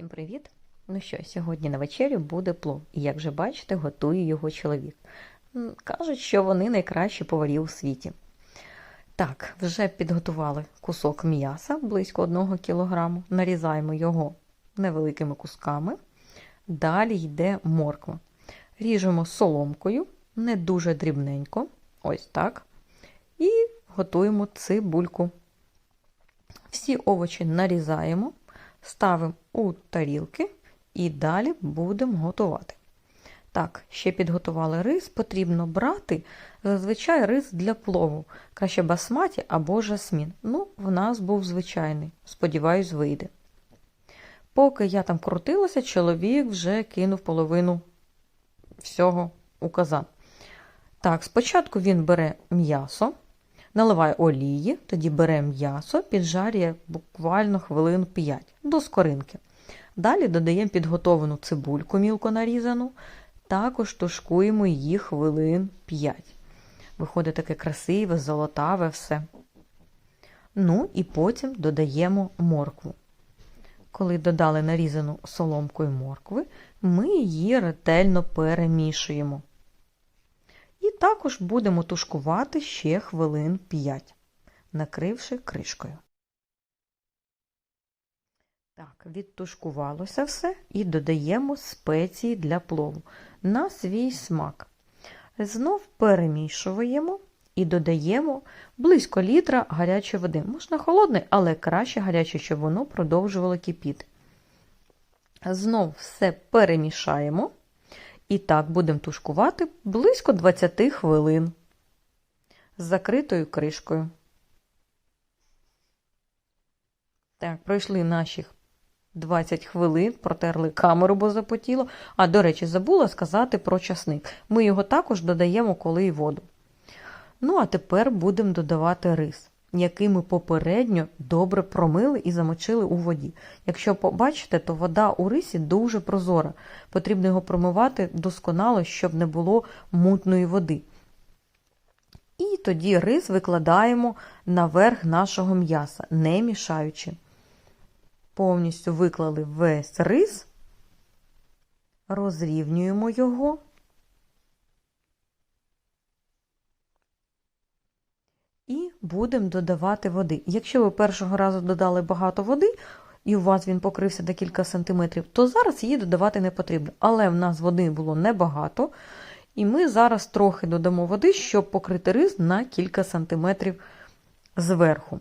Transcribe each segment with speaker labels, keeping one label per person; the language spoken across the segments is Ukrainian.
Speaker 1: Всім привіт! Ну що, сьогодні на вечерю буде плов, і як вже бачите, готує його чоловік. Кажуть, що вони найкращі поварі у світі. Так, вже підготували кусок м'яса близько 1 кг. Нарізаємо його невеликими кусками. Далі йде морква. Ріжемо соломкою, не дуже дрібненько, ось так. І готуємо цибульку. Всі овочі нарізаємо, ставимо у тарілки і далі будемо готувати. Так, ще підготували рис, потрібно брати зазвичай рис для плову, краще басматі або жасмін. Ну, в нас був звичайний, сподіваюсь, вийде. Поки я там крутилася, чоловік вже кинув половину всього у казан. Так, спочатку він бере м'ясо, наливає олії, тоді бере м'ясо, піджарює буквально хвилин 5 до скоринки. Далі додаємо підготовану цибульку мілко нарізану, також тушкуємо її хвилин 5. Виходить таке красиве, золотаве все. Ну і потім додаємо моркву. Коли додали нарізану соломкою моркви, ми її ретельно перемішуємо. І також будемо тушкувати ще хвилин 5, накривши кришкою. Так, відтушкувалося все і додаємо спеції для плову на свій смак. Знов перемішуємо і додаємо близько літра гарячої води. Можна холодний, але краще гаряче, щоб воно продовжувало кипіти. Знов все перемішаємо. І так будемо тушкувати близько 20 хвилин з закритою кришкою. Так, пройшли наші 20 хвилин, протерли камеру, бо запотіло. А, до речі, забула сказати про часник. Ми його також додаємо, коли і воду. Ну, а тепер будемо додавати рис, який ми попередньо добре промили і замочили у воді. Якщо побачите, то вода у рисі дуже прозора. Потрібно його промивати досконало, щоб не було мутної води. І тоді рис викладаємо наверх нашого м'яса, не мішаючи. Повністю виклали весь рис, розрівнюємо його. І будемо додавати води. Якщо ви першого разу додали багато води, і у вас він покрився декілька сантиметрів, то зараз її додавати не потрібно. Але в нас води було небагато, і ми зараз трохи додамо води, щоб покрити рис на кілька сантиметрів зверху.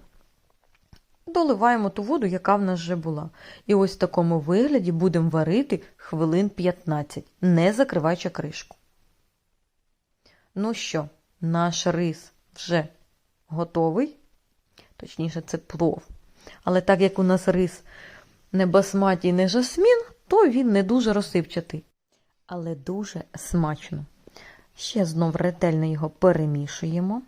Speaker 1: Доливаємо ту воду, яка в нас вже була. І ось в такому вигляді будемо варити хвилин 15, не закриваючи кришку. Ну що, наш рис вже готовий. Точніше, це плов. Але так як у нас рис не басматі не жасмін, то він не дуже розсипчатий. Але дуже смачно. Ще знов ретельно його перемішуємо.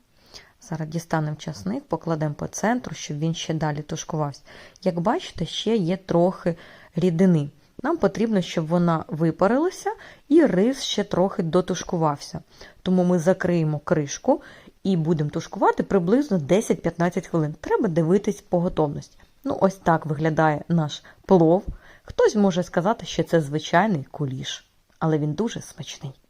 Speaker 1: Зараз дістанемо часник, покладемо по центру, щоб він ще далі тушкувався. Як бачите, ще є трохи рідини. Нам потрібно, щоб вона випарилася і рис ще трохи дотушкувався. Тому ми закриємо кришку і будемо тушкувати приблизно 10-15 хвилин. Треба дивитись по готовності. Ну, ось так виглядає наш плов. Хтось може сказати, що це звичайний куліш, але він дуже смачний.